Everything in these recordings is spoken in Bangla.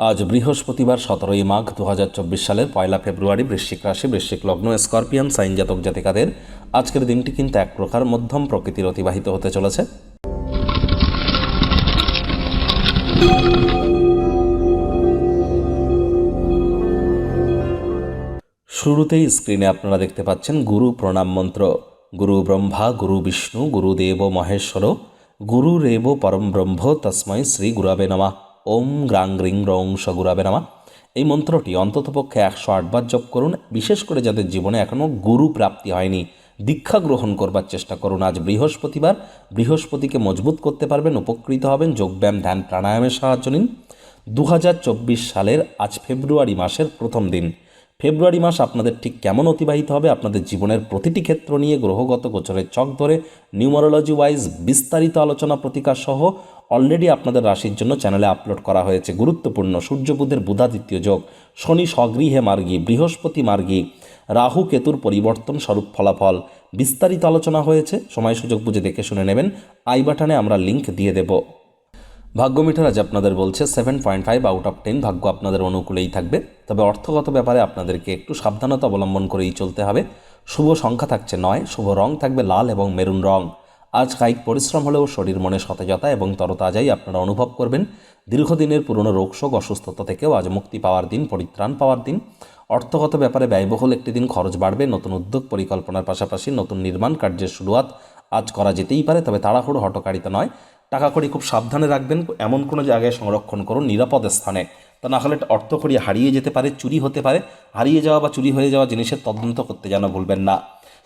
আজ বৃহস্পতিবার সতেরোই মাঘ দু হাজার চব্বিশ সালের পয়লা ফেব্রুয়ারি বৃশ্চিক রাশি, বৃশ্চিক লগ্ন, স্করপিয়ান, সাইন জাতক জাতিকাদের আজকের দিনটি কিন্তু এক প্রকার মধ্যম প্রকৃতির অতিবাহিত হতে চলেছে। শুরুতেই স্ক্রিনে আপনারা দেখতে পাচ্ছেন গুরু প্রণাম মন্ত্র। গুরু ব্রহ্মা, গুরু বিষ্ণু গুরুদেব মহেশ্বর, গুরু রেব পরম ব্রহ্ম, তস্মৈ শ্রী গুরাবে নমা। ওম গ্রাং রিং রং সগুরাবে নামা। এই মন্ত্রটি অন্ততপক্ষে একশো আটবার জপ করুন, বিশেষ করে যাদের জীবনে এখনও গুরু প্রাপ্তি হয়নি। দীক্ষা গ্রহণ করবার চেষ্টা করুন। আজ বৃহস্পতিবার, বৃহস্পতিকে মজবুত করতে পারবেন, উপকৃত হবেন, যোগব্যায়াম, ধ্যান, প্রাণায়ামের সাহায্য নিন। দু হাজার চব্বিশ সালের আজ ফেব্রুয়ারি মাসের প্রথম দিন। ফেব্রুয়ারি মাস আপনাদের ঠিক কেমন অতিবাহিত হবে? আপনাদের জীবনের প্রতিটি ক্ষেত্র নিয়ে গ্রহগত গোচরের চক ধরে নিউমারোলজি ওয়াইজ বিস্তারিত আলোচনা প্রতিকার সহ অলরেডি আপনাদের রাশির জন্য চ্যানেলে আপলোড করা হয়েছে গুরুত্বপূর্ণ সূর্য বুধের বুধাদিত্য যোগ, শনি স্বগৃহে মার্গী, বৃহস্পতি মার্গী, রাহু কেতুর পরিবর্তন স্বরূপ ফলাফল। বিস্তারিত আলোচনা হয়েছে, সময় সুযোগ বুঝে দেখে শুনে নেবেন। আই বাটনে আমরা লিংক দিয়ে দেবো। ভাগ্য মিটার আজ আপনাদের বলছে seven point five out of ten ভাগ্য আপনাদের অনুকূলেই থাকবে। তবে অর্থগত ব্যাপারে আপনাদেরকে একটু সাবধানতা অবলম্বন করেই চলতে হবে। শুভ সংখ্যা থাকছে নয়, শুভ রং থাকবে লাল এবং মেরুন রং। আজ কায়িক পরিশ্রম হলেও শরীর মনে সতেজতা এবং তরতাজাই আপনারা অনুভব করবেন। দীর্ঘদিনের পুরনো রোগশোক অসুস্থতা থেকেও আজ মুক্তি পাওয়ার দিন, পরিত্রাণ পাওয়ার দিন। অর্থগত ব্যাপারে ব্যয়বহুল একটি দিন খরচ বাড়বে, নতুন উদ্যোগ পরিকল্পনার পাশাপাশি নতুন নির্মাণ কার্যের শুরুয়াত আজ করা যেতেই পারে, তবে তাড়াহুড়ো হটকারিতা নয়। টাকা কড়ি খুব সাবধানে রাখবেন, এমন কোনো জায়গায় সংরক্ষণ করুন, নিরাপদ স্থানে। তা না হলে অর্থ কড়ি হারিয়ে যেতে পারে, চুরি হতে পারে। হারিয়ে যাওয়া বা চুরি হয়ে যাওয়া জিনিসের তদন্ত করতে যেন ভুলবেন না।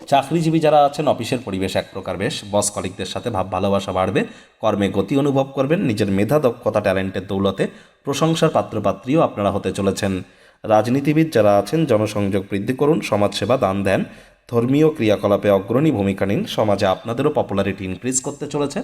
চাকরিজীবী যারা আছেন, অফিসের পরিবেশ এক প্রকার বেশ। বস কলিকদের সাথে ভাব ভালোবাসা বাড়বে, কর্মে গতি অনুভব করবেন, নিজের মেধা, দক্ষতা, ট্যালেন্টের দৌলতে প্রশংসার পাত্রপাত্রীও আপনারা হতে চলেছেন। রাজনীতিবিদ যারা আছেন, জনসংযোগ বৃদ্ধি করুন, সমাজসেবা দান দেন। ধর্মীয় ক্রিয়াকলাপে অগ্রণী ভূমিকা নিন। সমাজে আপনাদেরও পপুলারিটি ইনক্রিজ করতে চলেছে।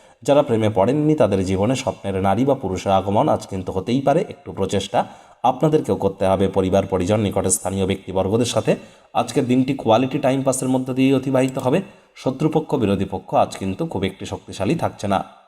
যারা প্রেমে পড়েননি তাদের জীবনে স্বপ্নের নারী বা পুরুষের আগমন আজ কিন্তু হতেই পারে একটু প্রচেষ্টা। আপনাদেরকেও করতে হবে পরিবার, পরিজন, নিকটে স্থানীয় ব্যক্তিবর্গদের সাথে। আজকের দিনটি কোয়ালিটি টাইম পাসের মধ্যে দিয়ে অতিবাহিত হবে। শত্রুপক্ষ, বিরোধী পক্ষ আজ কিন্তু খুব একটি শক্তিশালী থাকছে না।